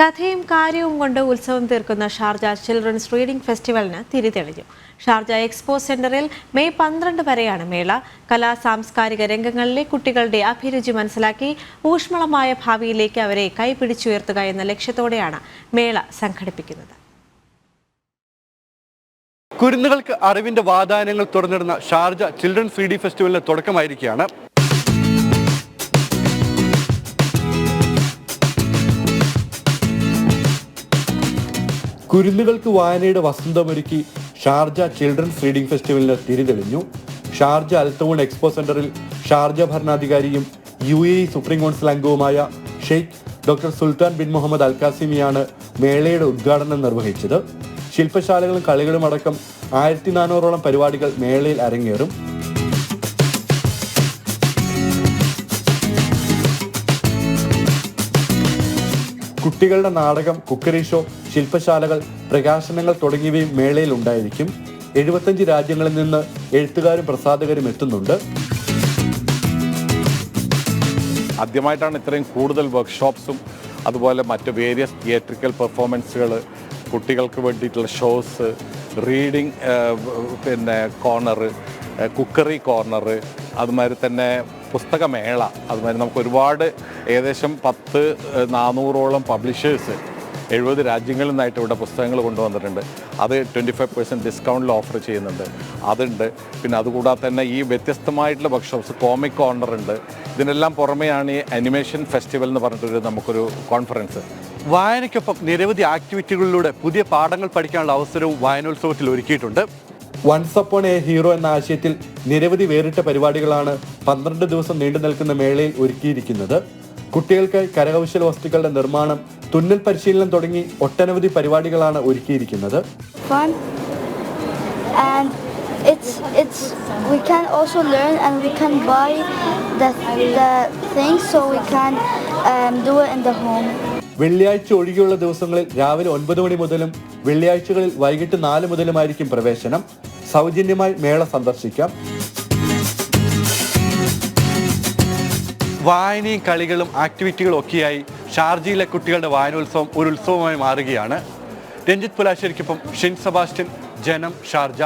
കഥയും കാര്യവും കൊണ്ട് ഉത്സവം തീർക്കുന്ന ഷാർജ ചിൽഡ്രൻസ് റീഡിംഗ് ഫെസ്റ്റിവലിന് തിരിതെളിഞ്ഞു. ഷാർജ എക്സ്പോ സെന്ററിൽ മെയ് പന്ത്രണ്ട് വരെയാണ് മേള. കലാ സാംസ്കാരിക രംഗങ്ങളിലെ കുട്ടികളുടെ അഭിരുചി മനസ്സിലാക്കി ഊഷ്മളമായ ഭാവിയിലേക്ക് അവരെ കൈപിടിച്ചുയർത്തുക എന്ന ലക്ഷ്യത്തോടെയാണ് മേള സംഘടിപ്പിക്കുന്നത്. കുരുന്നുകൾക്ക് അറിവിന്റെ വാതായനങ്ങൾ തുറന്നിടുന്ന ഷാർജ ചിൽഡ്രൻസ് റീഡിംഗ് ഫെസ്റ്റിവലിന് തുടക്കമായിരിക്കുകയാണ്. കുരുന്നുകൾക്ക് വായനയുടെ വസന്തമൊരുക്കി ഷാർജ ചിൽഡ്രൻസ് റീഡിംഗ് ഫെസ്റ്റിവലിന് തിരിതെളിഞ്ഞു. ഷാർജ അൽത്തവൂൺ എക്സ്പോ സെന്ററിൽ ഷാർജ ഭരണാധികാരിയും യു എ സുപ്രീം കൗൺസിൽ അംഗവുമായ Sheikh doctor Sultan bin Muhammad അൽകാസിമിയാണ് മേളയുടെ ഉദ്ഘാടനം നിർവഹിച്ചത്. ശില്പശാലകളും കളികളും അടക്കം ആയിരത്തി നാനൂറോളം പരിപാടികൾ മേളയിൽ അരങ്ങേറും. കുട്ടികളുടെ നാടകം കുക്കറി ഷോ ശില്പശാലകൾ പ്രകാശനങ്ങൾ തുടങ്ങിയവയും മേളയിൽ ഉണ്ടായിരിക്കും. എഴുപത്തഞ്ച് രാജ്യങ്ങളിൽ നിന്ന് എഴുത്തുകാരും പ്രസാധകരും എത്തുന്നുണ്ട്. ആദ്യമായിട്ടാണ് ഇത്രയും കൂടുതൽ വർക്ക്ഷോപ്സും അതുപോലെ മറ്റ് വേരിയസ് തിയേറ്ററിക്കൽ പെർഫോമൻസുകൾ കുട്ടികൾക്ക് വേണ്ടിയിട്ടുള്ള ഷോസ് റീഡിങ് പിന്നെ കോർണർ കുക്കറി കോർണർ അതുമാതിരി തന്നെ പുസ്തകമേള. അതുമാതിരി നമുക്ക് ഒരുപാട് ഏകദേശം പത്ത് നാനൂറോളം പബ്ലിഷേഴ്സ് എഴുപത് രാജ്യങ്ങളിൽ നിന്നായിട്ട് ഇവിടെ പുസ്തകങ്ങൾ കൊണ്ടുവന്നിട്ടുണ്ട്. അത് ട്വന്റി ഫൈവ് പെർസെന്റ് ഡിസ്കൗണ്ടിൽ ഓഫർ ചെയ്യുന്നുണ്ട്. അതുണ്ട്. പിന്നെ അതുകൂടാതെ തന്നെ ഈ വ്യത്യസ്തമായിട്ടുള്ള വർക്ക്ഷോപ്സ് കോമിക് കോർണർ ഉണ്ട്. ഇതിനെല്ലാം പുറമെയാണ് ഈ അനിമേഷൻ ഫെസ്റ്റിവൽ എന്ന് പറഞ്ഞിട്ടൊരു നമുക്കൊരു കോൺഫറൻസ് വായനയ്ക്കൊപ്പം നിരവധി ആക്ടിവിറ്റികളിലൂടെ പുതിയ പാഠങ്ങൾ പഠിക്കാനുള്ള അവസരവും വായനോത്സവത്തിൽ ഒരുക്കിയിട്ടുണ്ട്. വൺസ് അപ്പോൺ എ ഹീറോ എന്ന ആശയത്തിൽ നിരവധി വേറിട്ട പരിപാടികളാണ് പന്ത്രണ്ട് ദിവസം നീണ്ടു നിൽക്കുന്ന മേളയിൽ ഒരുക്കിയിരിക്കുന്നത്. കുട്ടികൾക്ക് കരകൗശല വസ്തുക്കളുടെ നിർമ്മാണം തുന്നൽ പരിശീലനം തുടങ്ങി ഒട്ടനവധി പരിപാടികളാണ് ഒരുക്കിയിരിക്കുന്നത്. Fun. And it's it's we can also learn and we can buy the, the things so we can um, do it in the home. വെള്ളിയാഴ്ച ഒഴികെയുള്ള ദിവസങ്ങളിൽ രാവിലെ ഒൻപത് മണി മുതലും വെള്ളിയാഴ്ചകളിൽ വൈകിട്ട് നാല് മുതലുമായിരിക്കും പ്രവേശനം. സൗജന്യമായി മേള സന്ദർശിക്കാം. വായനയും കളികളും ആക്ടിവിറ്റികളും ഒക്കെയായി ഷാർജയിലെ കുട്ടികളുടെ വായനോത്സവം ഒരു ഉത്സവമായി മാറുകയാണ്. രഞ്ജിത് പുലാശ്ശേരിക്കൊപ്പം ഷിൻ സെബാസ്റ്റ്യൻ ജനം ഷാർജ.